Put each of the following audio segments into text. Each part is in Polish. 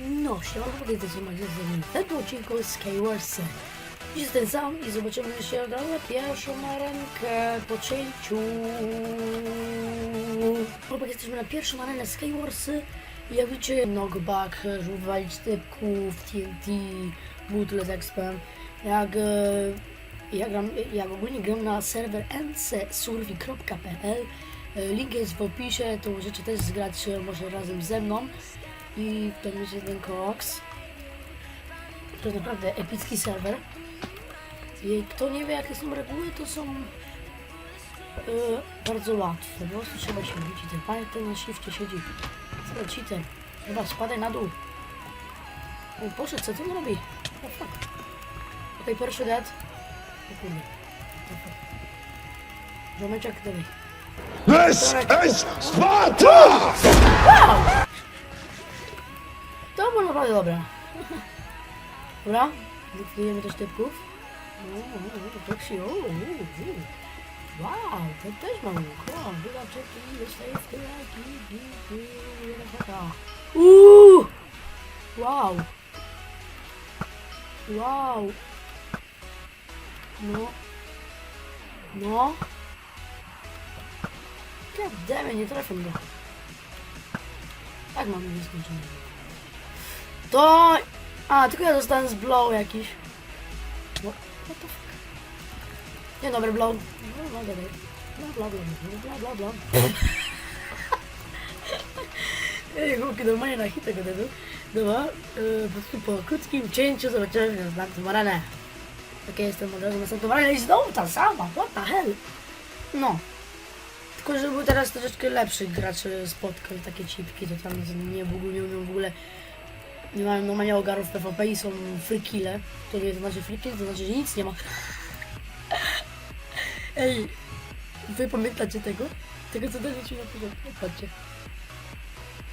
No, mną. W tym odcinku Skywarsy. Dziś ten sam i zobaczymy się na pierwszą arenkę po cięciu. Chłopak, jesteśmy na pierwszą arenę Skywarsy. Jak widzicie, knockback, walić typków, TNT, butle z expem. Jak, e, ja, gram, jak ogólnie gram na serwer ncsurvi.pl E, Link jest w opisie, to możecie też zgrać e, może razem ze mną. I to będzie ten koks. To jest naprawdę epicki serwer. I kto nie wie jakie są reguły, to są e, bardzo łatwe. Po prostu trzeba się bić i ten panie ten na shifcie siedzi. Co cheater? Chyba spadaj na dół. O, poszedł, co on robi? Oh fuck. Okej, pierwszy dead. O kurde. Fuck. Żomeczek, dawaj. This is Sparta! To było naprawdę. Dobra, likwidujemy też typków. Wow, to też mam dostaję w Uuu! Wow. Wow. No. No. Goddammit, nie trafię go. Tak mam nieskończone. To... A, tylko ja dostałem z blow jakiś. What, the fuck? Nie, dobry blow. No, no, dobry. Bla, bla, bla, bla, bla, bla. Ej, chłopaki, normalnie na hitę go. Dobra, yy, po po krótkim cięciu zobaczyłem następną arenę. Okej, jestem od razu arenę i znowu ta sama, what the hell? No. Tylko, że był teraz troszeczkę lepszych graczy spotkał takie cipki, to tam nie, w ogóle nie umiem w ogóle nie mają normalnie ogarów PvP i są free kille. To nie znaczy free kill, to znaczy, że nic nie ma. Ej, wy pamiętacie tego? Tego co daję ci na początku? Patrzcie.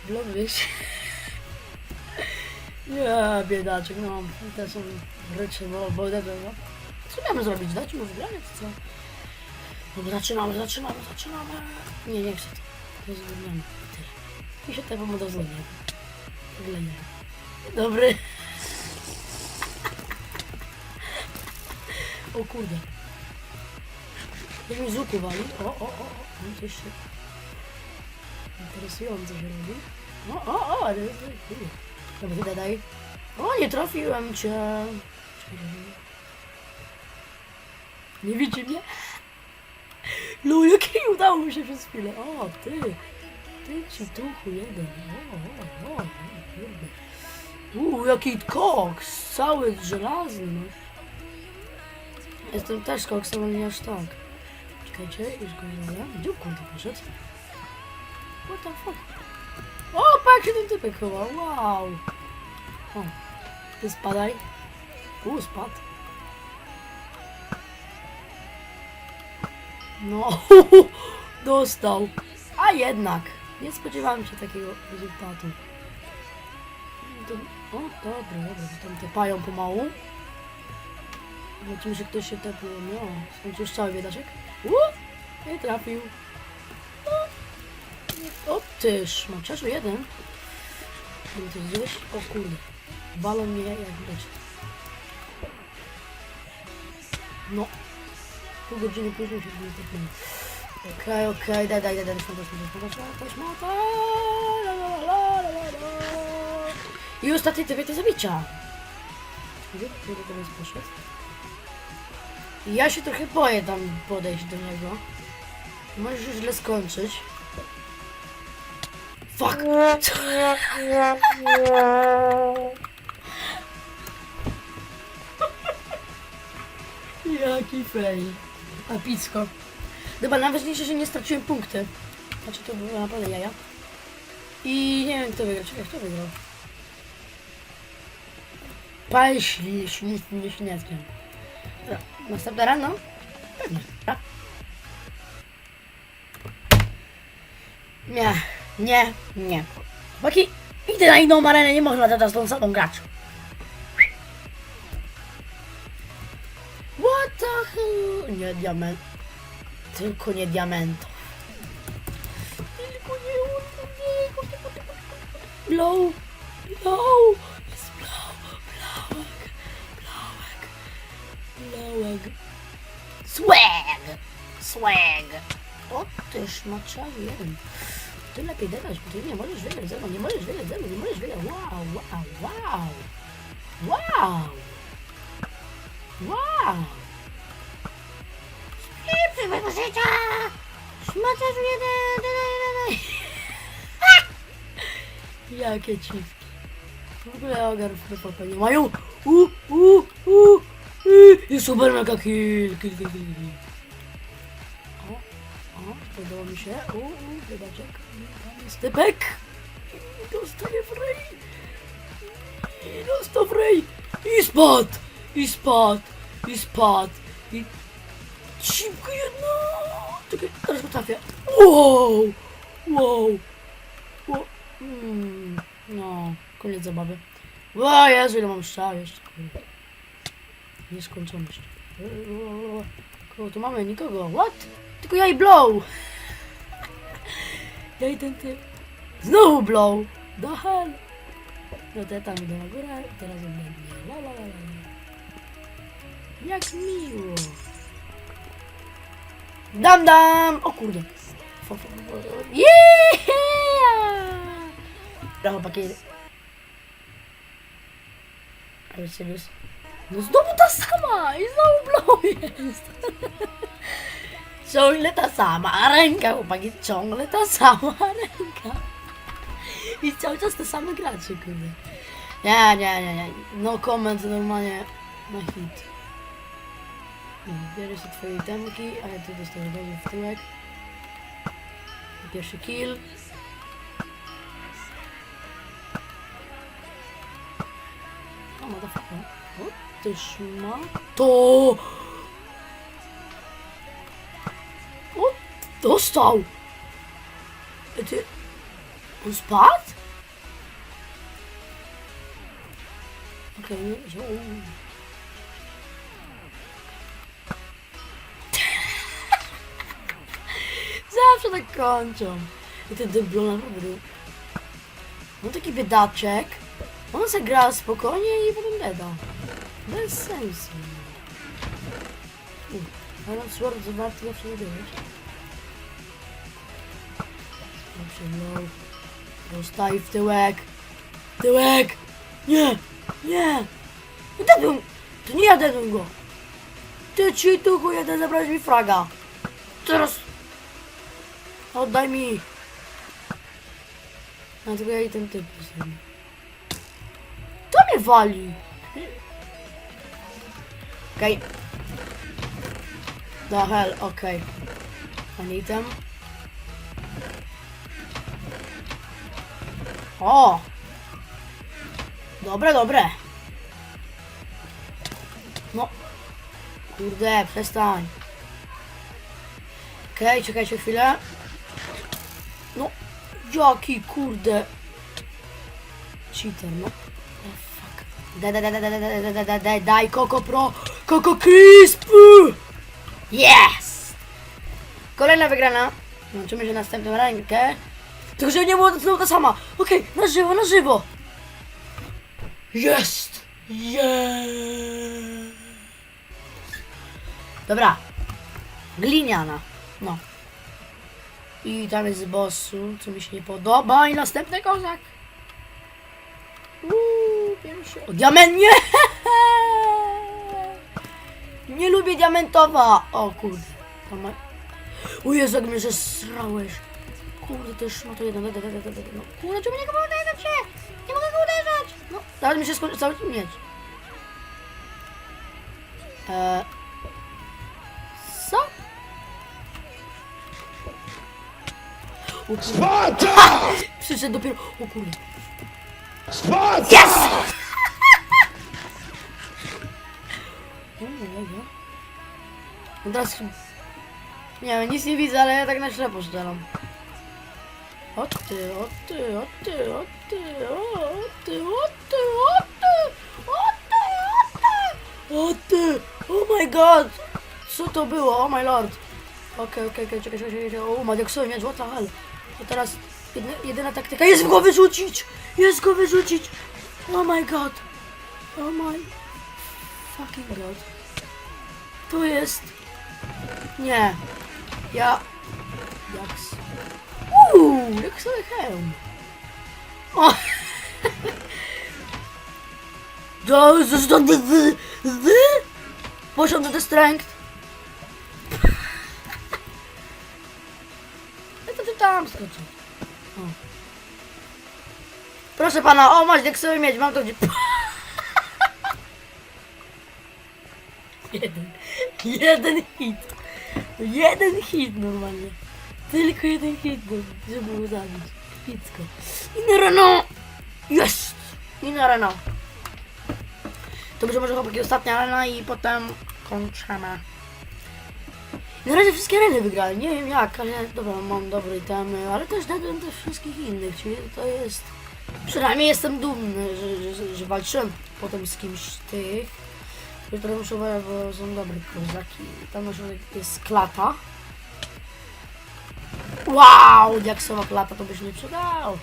Vlogwiesz. Ja, biedaczek, no. Te są ryczy, bo, bo no. Co miałem zrobić? Dać mu czy co? Dobra, zaczynamy, zaczynamy, zaczynamy. Nie, nie chcę to. Tyle. I się tego mu dozwolę. W ogóle nie. Dobry. O kurde. Jak mi z łuku. O, o, o, o. Coś się interesujące się robi. O, o, o, ale... Dobra, ty daj. O, nie trafiłem cię. Nie widzi mnie? No, jaki udało mi się przez chwilę. O, ty. Ty ci duchu jeden. O, o, o, o kurde. Uuu, jaki koks! Cały żelazny, no. Jestem też koksem, ale nie aż tak. Czekajcie, już go nie Gdzie kurde poszedł? What the fuck? O, patrz, ten typek chyba, wow! O, ty spadaj. Uuu, spadł. No, dostał. A jednak, nie spodziewałem się takiego rezultatu. To, o, dobra, dobra, tam tepają pomału. Zobaczymy, że ktoś się tepł. No, skończył cały biedaczek. Uuu, nie trafił. No. O, tyż, maciarzu jeden. Mam to gdzieś? O kurde. Balon mnie jak widać. No. Pół godziny później się nie tepnął. Okej, okej, daj, daj, daj, daj, szmata, szmata, szmata, szmata, la, la, la, la, la, la. I ostatni do zabicia. Gdzie? Ja się trochę boję tam podejść do niego. Możesz źle skończyć. Fuck! Co? Jaki fail. Apicko. Dobra, najważniejsze, że nie straciłem punkty. Znaczy to było naprawdę jaja. I nie wiem kto wygrał. Czekaj, kto wygrał? Śniadkiem. Dobra, następna rano? Pewnie, tak? Nie, nie, nie. Chłopaki, idę na inną arenę, nie można teraz tą samą grać. What the hell? Nie diament. Tylko nie diament. Tylko nie, tylko nie, tylko nie. Low. Tyłek. O, ty szmaciarzu jeden. Ty lepiej dodać, bo ty nie możesz wygrać ze mną, nie możesz wygrać ze mną, nie możesz wygrać. Wow, wow, wow. Wow. Wow. Pipsy mojego życia. Szmaciarzu jeden, dodaj, dodaj. Jakie ciwki. W ogóle ogarów PvP nie mają. U, u, u. I super mega kill, kill, kill, kill, podoba mi się. U, u, zobaczek. Tam jest typek. Dostaje w rej. I dostał w rej. I spadł. I spadł. I spadł. I Cipka jedna! Czekaj, teraz go trafię. Wow! Wow! wow. Mm, no, koniec zabawy. O Jezu, ile mam strzał jeszcze, jeszcze. Kogo tu mamy? Nikogo. What? Tylko ja i blow! Ja i ten typ. Znowu blow! The hell! No ja tam idę na górę, teraz on będzie. La la la la. Jak miło! Dam dam! O kurde. Yeah! Dobra chłopaki. Ale serious? No znowu sama! I znowu blow jest! Chocolate samarin ka. Pag chocolate samarin ka. I cały czas te same gracze, kurde. Nie, nie, nie, nie. No comment normalnie na hit. No, bierze się twojej temki, a ja tu dostaję będzie w tyłek. Pierwszy kill. O, motherfucker. O, ty szma. To! Dostał! E, Ty... On spadł? Okej, nie wziął. Zawsze tak kończą. I ten dyblon naprawdę. On taki biedaczek. On se gra spokojnie i potem beda. Bez sensu. Ale Sword zawarty zawsze nie byłeś. Dobrze, no. Dostaj w tyłek. Tyłek! Nie! Nie! Dedłem! To nie ja dedłem go! Ty ci tylko jeden zabrałeś mi fraga! Teraz Oddaj mi! No tylko ja i ten typ. To mnie wali! Okej. Okay. The hell, okej. Okay. I need. O! Dobre, dobre. No. Kurde, przestań. Okej, okay, czekajcie chwilę. No, jaki kurde. Cheater, no. Oh, fuck. Daj, daj, daj, daj, daj, daj, daj, daj, daj, Coco Pro, Coco Crisp! Yes! Kolejna wygrana. Łączymy się następną rękę. Tylko, żeby nie było to znowu ta sama. Okej, na żywo, na żywo. Jest! Jest! Dobra. Gliniana. No. I tam jest bossu, co mi się nie podoba. I następny kozak. Uuu, pierwszy. O, diament nie! Nie lubię diamentowa. O kurde. Tam ma... O Jezu, jak mnie zesrałeś. Kurde, już no to jeden, jeden, jeden, jeden, jeden. No, kurde, czemu nie go uderzać się? Nie mogę go uderzać. No, teraz mi się skończy cały miecz. Eee... Co? Sparta! Przyszedł dopiero. O kurde. Sparta! Yes! No teraz. Nie wiem, nic nie widzę, ale ja tak na ślepo strzelam. O ty, o ty, o ty, o ty, o ty, o ty, o ty, o ty, o ty, o my god! Co to było? Oh my lord! Okej, okej, okej, czekaj, czekaj, czekaj, o, ma diaksowy miecz, what the hell? To teraz jedna, jedyna taktyka jest go wyrzucić! Jest go wyrzucić! Oh my god! Oh my fucking god! Tu jest... Nie. Ja... Jak... s- Uuu, jak sobie hełm. O! To, to, to, to, wy, wy? Poziom the strength. To ty tam skoczy. O. Proszę pana, o masz jak sobie mieć, mam to gdzie... Jeden. Jeden hit. Jeden hit normalnie. Tylko jeden hit, no, żeby go zabić. Picko. I na rano! Jest! I na rano. To będzie może chłopaki ostatnia arena i potem kończymy. Na razie wszystkie areny wygrałem, nie wiem jak, ale dobra, mam dobre itemy, ale też dadłem też wszystkich innych, czyli to jest... Przynajmniej jestem dumny, że, że, że walczyłem potem z kimś z tych. Trochę muszę uważać, bo są dobre kozaki. Tam jest klata. Wow, diaksowa klata to by się nie przydało.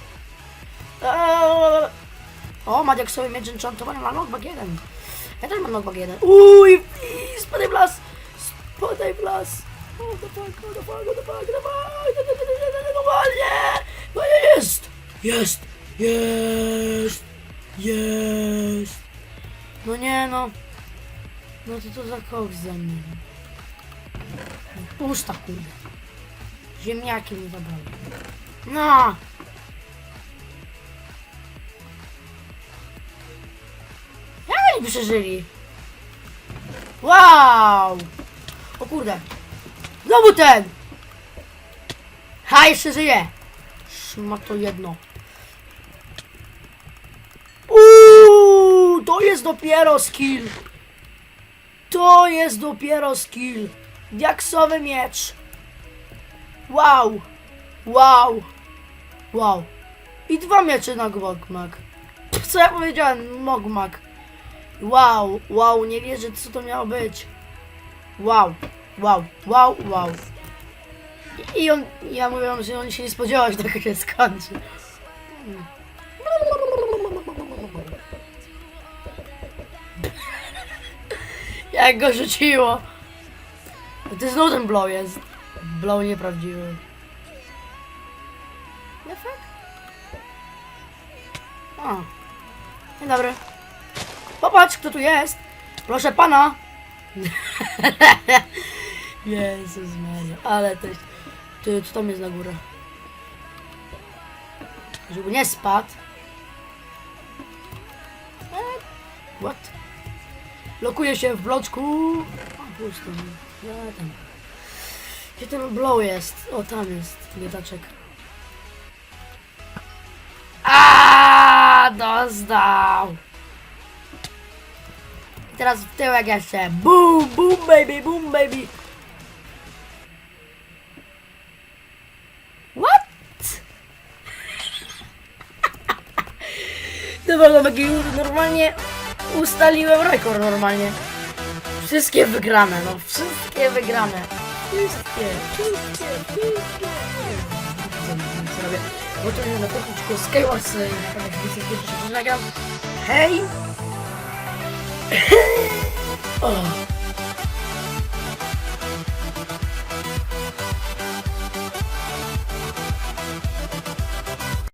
Eee. O, ma diaksowy miecz enchantowany, ma knockback 1. Ja też mam knockback 1. Uj, spadaj w las! Spadaj w las! O, the fuck, o, the fuck, o, the fuck, normalnie! No jest! Jest! Jest! Jest! No nie no. No to to za koks ze mnie. Pusta kurde. Ziemniaki mi zabrali. No! Jak oni przeżyli? Wow! O kurde. Znowu ten! Ha, jeszcze żyje! Szmato jedno. Uuu, to jest dopiero skill. To jest dopiero skill. Diaksowy miecz. Wow. Wow. Wow. I dwa miecze na Mogmak. Co ja powiedziałem? Mogmak. Wow, wow, nie wierzę co to miało być. Wow, wow, wow, wow. I on, ja mówię, że on się nie spodziewał, że tak się skończy. Jak go rzuciło. To jest ten blow jest. Blow nieprawdziwy. Efekt? O. Dzień dobry. Popatrz, kto tu jest. Proszę pana. Jezus Maria, ale też. Ty, co tam jest na górę? Żeby nie spadł. What? Lokuje się w bloczku. A, pusto. Ja tam. Gdzie ten blow jest? O, tam jest biedaczek. A, dostał. I teraz w tyłek jeszcze. Boom, boom, baby, boom, baby. What? Dobra, no normalnie ustaliłem rekord normalnie. Wszystkie wygrane, no wszystkie wygrane. Wszystkie, wszystkie, wszystkie. Co? Bo to na wiecie, kiedy się nagram. Hej! o.